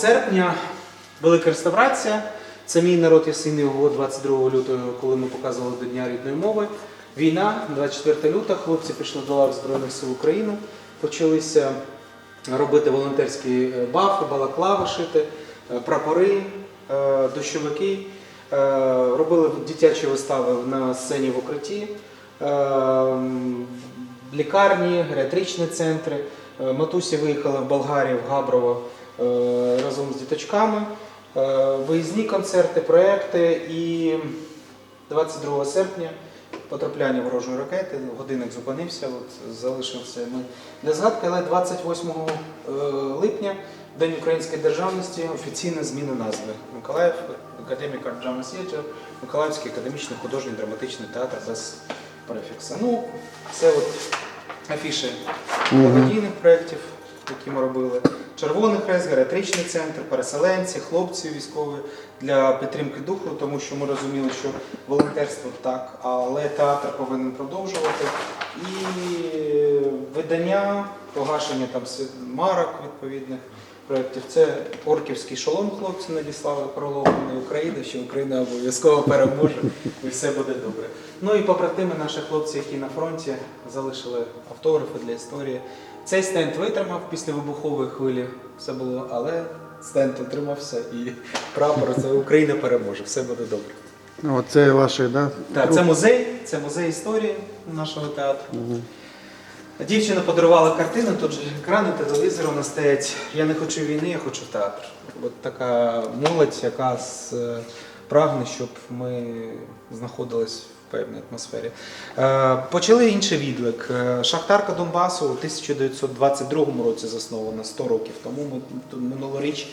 серпня велика реставрація. Це мій народ ясиний його 22 лютого, коли ми показували до Дня рідної мови. Війна, 24 лютого, хлопці пішли до лав Збройних сил України, почалися робити волонтерські е, бафи, балаклави шити, е, прапори, е, дощовики. Робили дитячі вистави на сцені в укритті, лікарні, геріатричні центри. Матусі виїхали в Болгарію, в Габрово разом з діточками. Е, Виїзні концерти, проекти і 22 серпня потрапляння ворожої ракети. Годинник зупинився, от залишився ми для згадки, але 28 е, липня, День української державності, офіційна зміна назви. Миколаїв, академік Арджама Сєджа, Миколаївський академічний художній драматичний театр без префікса. Ну, це от афіші благодійних проєктів, які ми робили. Червоний хрест, геріатричний центр, переселенці, хлопці військові для підтримки духу, тому що ми розуміли, що волонтерство так, але театр повинен продовжувати. І видання, погашення там марок відповідних проєктів. Це орківський шолом хлопці надіслали проломлений України, що Україна обов'язково переможе і все буде добре. Ну і побратими наші хлопці, які на фронті залишили автографи для історії. Цей стенд витримав після вибухової хвилі. Все було, але стенд утримався і прапор це Україна переможе. Все буде добре. Ну, Оце ваше, да? Так, це музей, це музей історії нашого театру. Дівчина подарувала картину, тут же екрани телевізору у стоять. Я не хочу війни, я хочу театр. От така молодь, яка з, е, прагне, щоб ми знаходились в певній атмосфері. Е, Почали інший відлик. Е, Шахтарка Донбасу у 1922 році заснована 100 років. Тому ми минулоріч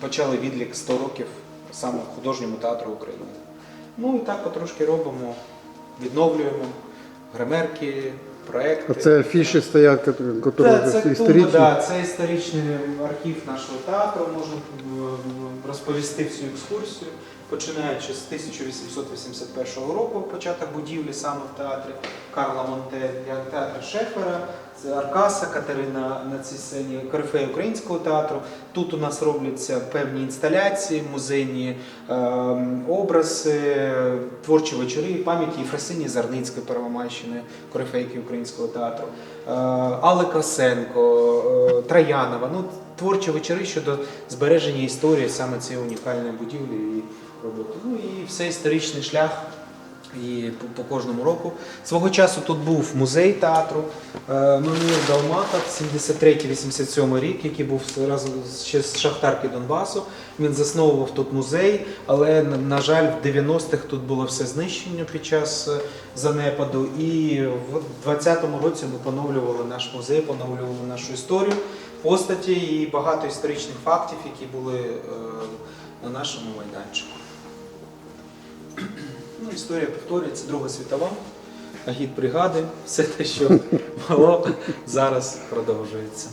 почали відлік 100 років саме художньому театру України. Ну і так потрошки робимо, відновлюємо гримерки, проекти. Це афіші стоять, які Це, це, історичні. да, це історичний архів нашого театру. Можна розповісти всю екскурсію, починаючи з 1881 року, початок будівлі саме в театрі Карла Монте, театр Шефера, це Аркаса Катерина на цій сцені, корифея українського театру. Тут у нас робляться певні інсталяції, музейні е, образи, творчі вечори, пам'яті Єфросині Зарницької Первомайщини, корифейки українського театру, е, Алли Косенко, е, Троянова. Ну, творчі вечори щодо збереження історії саме цієї унікальної будівлі і роботи. Ну і все історичний шлях. І по, по кожному року. Свого часу тут був музей театру е, Мамір Далматов, 73-87 рік, який був разом ще з Шахтарки Донбасу. Він засновував тут музей, але, на, жаль, в 90-х тут було все знищено під час е, занепаду. І в 20-му році ми поновлювали наш музей, поновлювали нашу історію, постаті і багато історичних фактів, які були е, на нашому майданчику. Ну, історія повторюється, Друга світова, агіт бригади, все те, що було, зараз продовжується.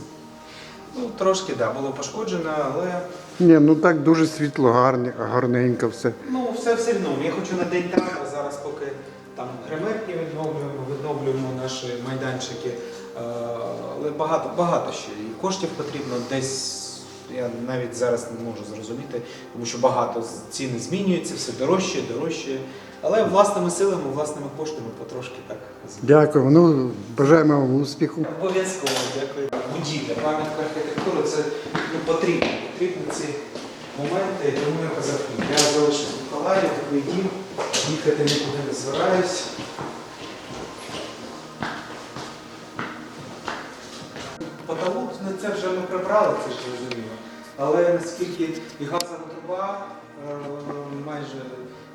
Ну, трошки, так, да, було пошкоджено, але Ні, ну так дуже світло, гарні, гарненько все. ну, все все одно. Я хочу на день театру зараз, поки там гримерки відновлюємо, відновлюємо наші майданчики. Е, Але багато, багато ще. І коштів потрібно десь. Я навіть зараз не можу зрозуміти, тому що багато ціни змінюються, все дорожче, дорожче. Але власними силами, власними коштами потрошки так Дякую. Ну, бажаємо вам успіху. Обов'язково, дякую. Будівля, пам'ятка архітектури це ну, потрібно. Потрібні ці моменти. Тому я казав, я залишив Миколаїв, такий дім, їхати нікуди не збираюсь. Потолок, ну це вже ми прибрали, це ж зрозуміло. Але наскільки і газова труба е, майже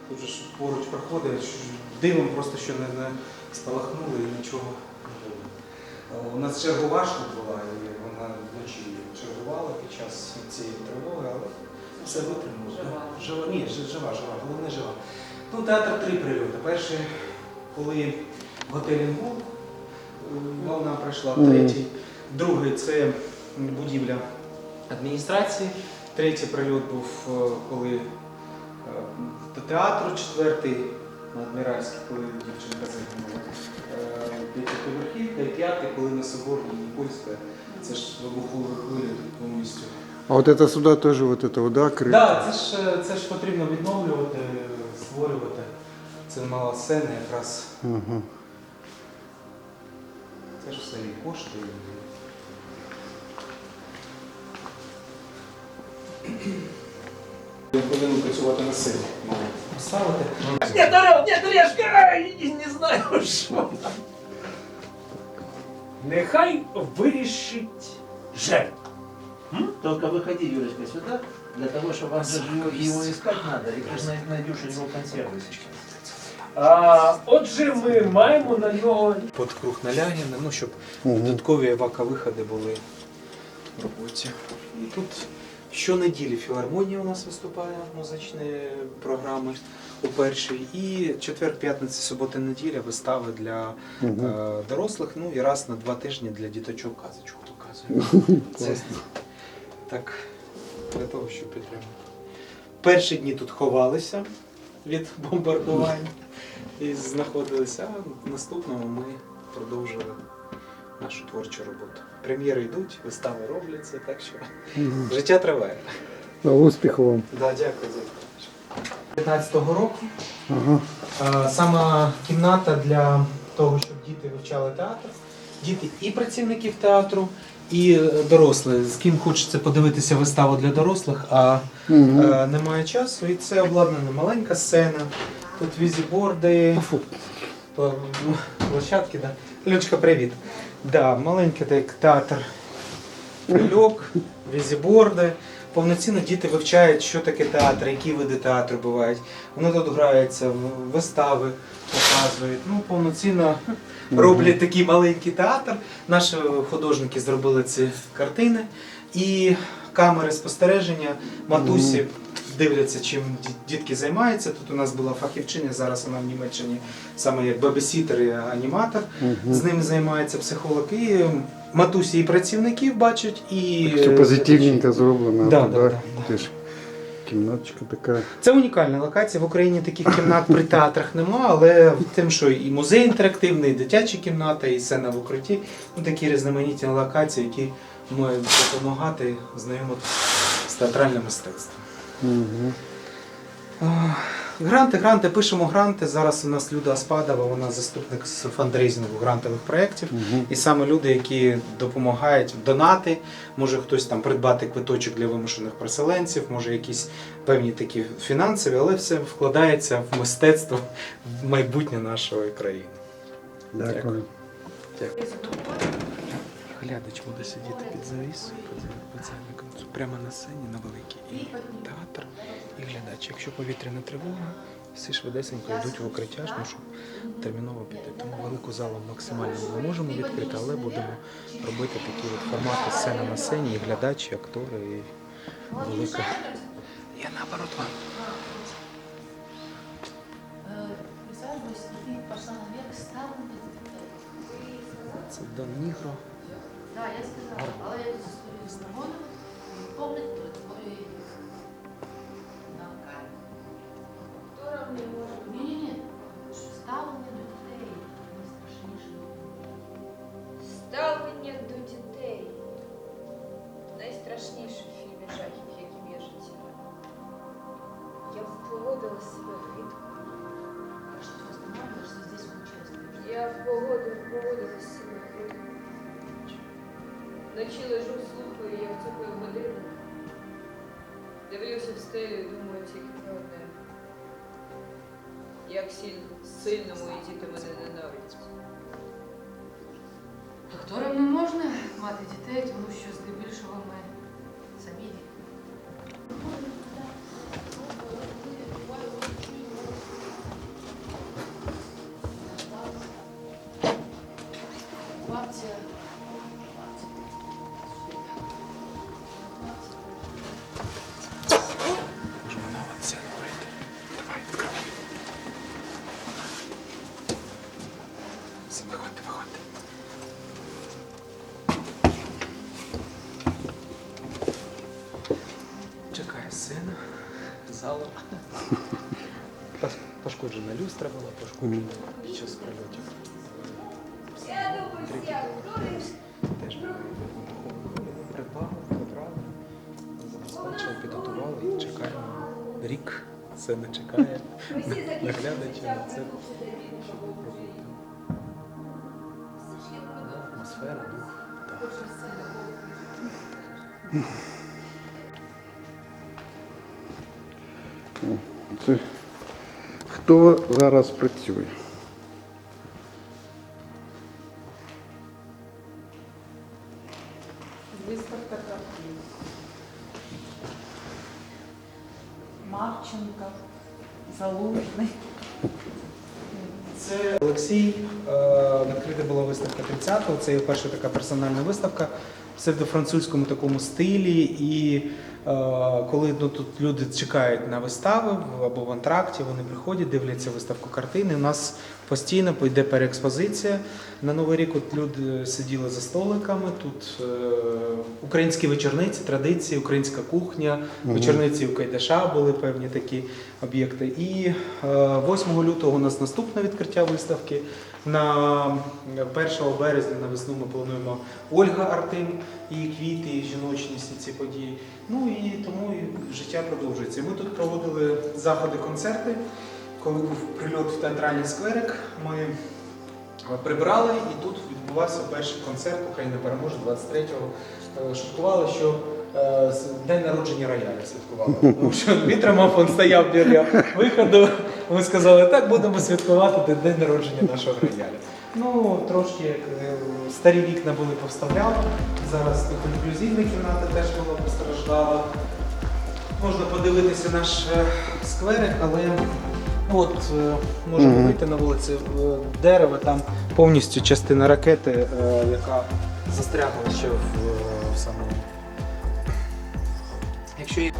тут ж поруч проходить, що дивом просто що не, не спалахнули і нічого не було. Е, У нас чергувашка була, і вона вночі чергувала під час цієї тривоги, але все витримало. Жива. Жива, ні, жи- жива, жива, головне жива. Ну, театр три прильоти. Перший, коли готель Інгул, е, волна прийшла, Мгм. третій. Другий це будівля адміністрації. Третій прильот був, е, коли е, до театру, четвертий на Адміральській, коли дівчинка загинула. Е, П'ятиповерхівка і п'ятий, коли на собор Нікольська. Це ж вибухові хвилі повністю. А от це сюди теж от це вода Так, да, це ж це ж потрібно відновлювати, створювати. Це мала сцена якраз. Угу. Це ж все і коштує. Він повинен працювати на силі. Поставити. Нет, Орел, нет, Орешка, ай, не знаю, що. Нехай вирішить жаль. Только выходи, Юрочка, сюда, для того, чтобы вам же его, его искать надо, и ты же най- найдешь у него консервы сейчас. А, отже, ми маємо на нього Під круг Налягіна, ну, щоб Угу. додаткові евака-виходи були в роботі. І тут щонеділі філармонія у нас виступає музичні програми у першій. І четвер, п'ятниця, субота, неділя вистави для Угу. е, дорослих, ну і раз на два тижні для діточок казочку показуємо. Це так для того, щоб підтримати. Перші дні тут ховалися від бомбардувань і знаходилися, а в наступному ми продовжили нашу творчу роботу. Прем'єри йдуть, вистави робляться, так що життя триває. Успіху вам. Да, дякую за 15-го року. Ага. Е, Сама кімната для того, щоб діти вивчали театр. Діти і працівників театру, і е, дорослі. З ким хочеться подивитися виставу для дорослих, а Угу. немає часу. І це обладнана маленька сцена. Тут візіборди, ну, площадки. Да. Лючка, привіт. Да, маленький так, театр. Льок, візіборди. Повноцінно діти вивчають, що таке театр, які види театру бувають. Вони тут граються, вистави показують. Ну, повноцінно роблять такий маленький театр. Наші художники зробили ці картини. І камери спостереження, матусі дивляться, чим дітки займаються. Тут у нас була фахівчиня, зараз вона в Німеччині саме як бебесітер і аніматор. З ними займається психолог. І матусі і працівників бачать, і Все позитивненько зроблено. Да, да, да, да. кімнаточка така. Це унікальна локація. В Україні таких кімнат при театрах нема, але тим, що і музей інтерактивний, і дитяча кімната, і сцена в укритті ну, такі різноманітні локації, які мають допомагати знайомитися з театральним мистецтвом. Угу. Гранти, гранти, пишемо гранти. Зараз у нас Люда Аспадова, вона заступник з фандрейзингу грантових проєктів. Угу. І саме люди, які допомагають донати, може хтось там придбати квиточок для вимушених переселенців, може якісь певні такі фінансові, але все вкладається в мистецтво, в майбутнє нашої країни. Дякую. Дякую. Глядач буде сидіти під завісою, під спеціальником. Прямо на сцені на великій. І театр, і глядач. Якщо повітряна тривога, всі швидесенько йдуть в укриття, ну, щоб терміново піти. Тому велику залу максимально не можемо відкрити, але будемо робити такі от формати сцена на сцені, і глядач, і актори, і велика. Я наоборот вам. На Це Дон Нігро. Да, я сказала, але я не історією знайомила, помнить про Вночі лежу, слухаю, як цукаю годину. Дивлюся в стелю і думаю тільки про одне. Як сильно, мої діти мене ненавидять. Докторам не можна мати дітей, тому що здебільшого ми самі діти. Пошкоджена люстра була, пошкоджена під час прильотів. Теж придбали, забрали. забезпечили, підготували і чекаємо. Рік це не чекає. Наглядача на це. Атмосфера. Так. Це хто зараз працює? Виставка картин. Марченко, Залужний. Це Олексій. Е, Відкрита була виставка 30-го. Це його перша така персональна виставка псевдофранцузькому такому стилі. І е, коли ну, тут люди чекають на вистави або в антракті, вони приходять, дивляться виставку картини. У нас постійно йде переекспозиція. На Новий рік от люди сиділи за столиками. Тут е, українські вечорниці, традиції, українська кухня, вечорниці у Кайдаша були певні такі об'єкти. І е, 8 лютого у нас наступне відкриття виставки. На 1 березня на весну ми плануємо Ольга Артем, її квіти, і жіночність і ці події. Ну і тому і життя продовжується. Ми тут проводили заходи, концерти. Коли був прильот в театральний скверик, ми прибрали і тут відбувався перший концерт Україна переможе 23-го. Е, Шуткували, що е, день народження рояля святкували. Тому що вітромафон він стояв біля виходу. Ми сказали, так будемо святкувати день народження нашого рояля. Ну, трошки як, е, старі вікна були повставляли. Зараз тут інклюзивна кімната теж була постраждала. Можна подивитися наш е, скверик, але ну, от е, можемо Мгм. вийти на вулиці дерево, там повністю частина ракети, яка застрягла ще в самому. Якщо її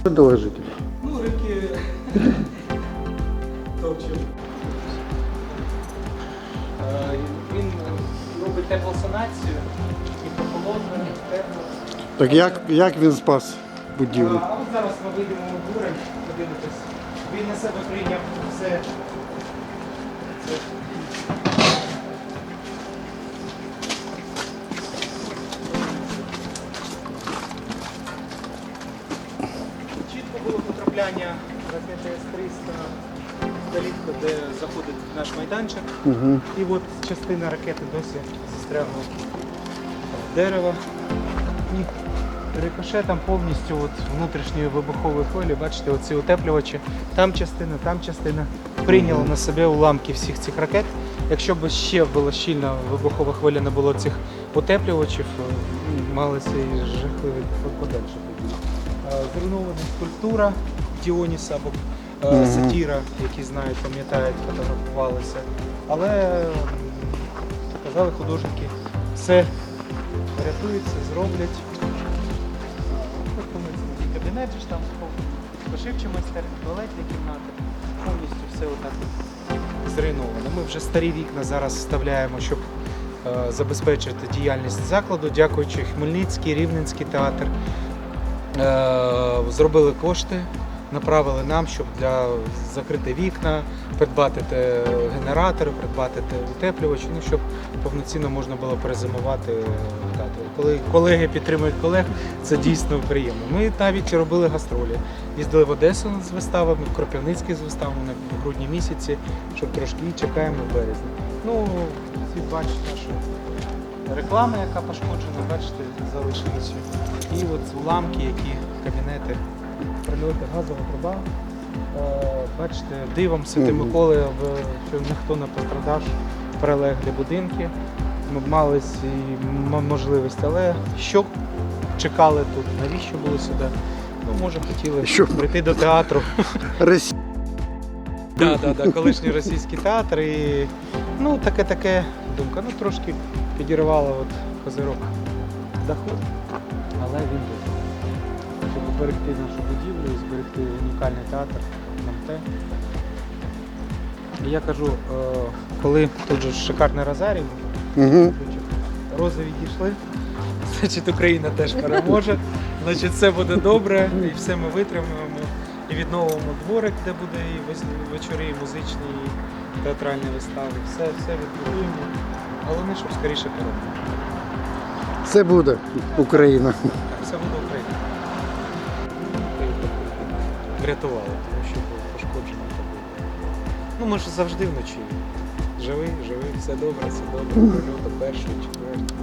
Що доложити? Ну, рибки топчемо. Е, Він робить теплосанацію і прохолодне, тепло. Так як, як він спас будівлю? А от зараз ми вийдемо в дурень, подивитись. Він на себе прийняв все. це. Чітко було потрапляння ракети С-300 в калітку, де заходить наш майданчик. Угу. І от частина ракети досі застрягла в дерево. І рикошетом повністю от внутрішньої вибухової хвилі, бачите, оці утеплювачі, там частина, там частина прийняла на себе уламки всіх цих ракет. Якщо б ще була щільна вибухова хвиля, не було цих утеплювачів, е, малися і жахливі подальші події. Е, Зруйнована скульптура Діоніса або Мгм. сатіра, які знають, пам'ятають, фотографувалися. Але казали художники, все врятується, зроблять. Ми Кабінет ж там пошивчі майстерні, туалетні кімнати, повністю все отак зруйновано. Ми вже старі вікна зараз вставляємо, щоб е, забезпечити діяльність закладу, дякуючи Хмельницький, Рівненський театр. Е, зробили кошти, направили нам, щоб для закрити вікна, придбати генератори, придбати те утеплювачі, ну, щоб повноцінно можна було перезимувати в театрі. Коли колеги підтримують колег, це дійсно приємно. Ми навіть робили гастролі. Їздили в Одесу з виставами, в Кропивницький з виставами в грудні місяці, щоб трошки і чекаємо в березні. Ну, всі бачать нашу рекламу, яка пошкоджена, бачите, залишилися. І от уламки, які кабінети прильоти газова труба. Е, Бачите, дивом Святи Мгм. Миколи, що ніхто не пострадав, прилеглі будинки. Ми мали ці м- можливість, але що чекали тут? Навіщо були сюди? Ну, може, хотіли Що? прийти до театру. Росія. Да, да, да, колишній російський театр і ну таке таке думка. Ну трошки підірвала от козирок доход, але він був. Зберегти нашу будівлю і зберегти унікальний театр те. І я кажу, е, коли тут же шикарний розарій, Угу. рози відійшли, значить Україна теж переможе. Значить, все буде добре, і все ми витримаємо. І відновимо дворик, де буде і вечори, і музичні, і театральні вистави. Все, все відбудуємо. Головне, щоб скоріше перемога. Це все буде Україна. Врятували, тому що пошкоджено. Ну, ми ж завжди вночі. Живий, живий, все добре, все добре. Прильоти перший, четвертий.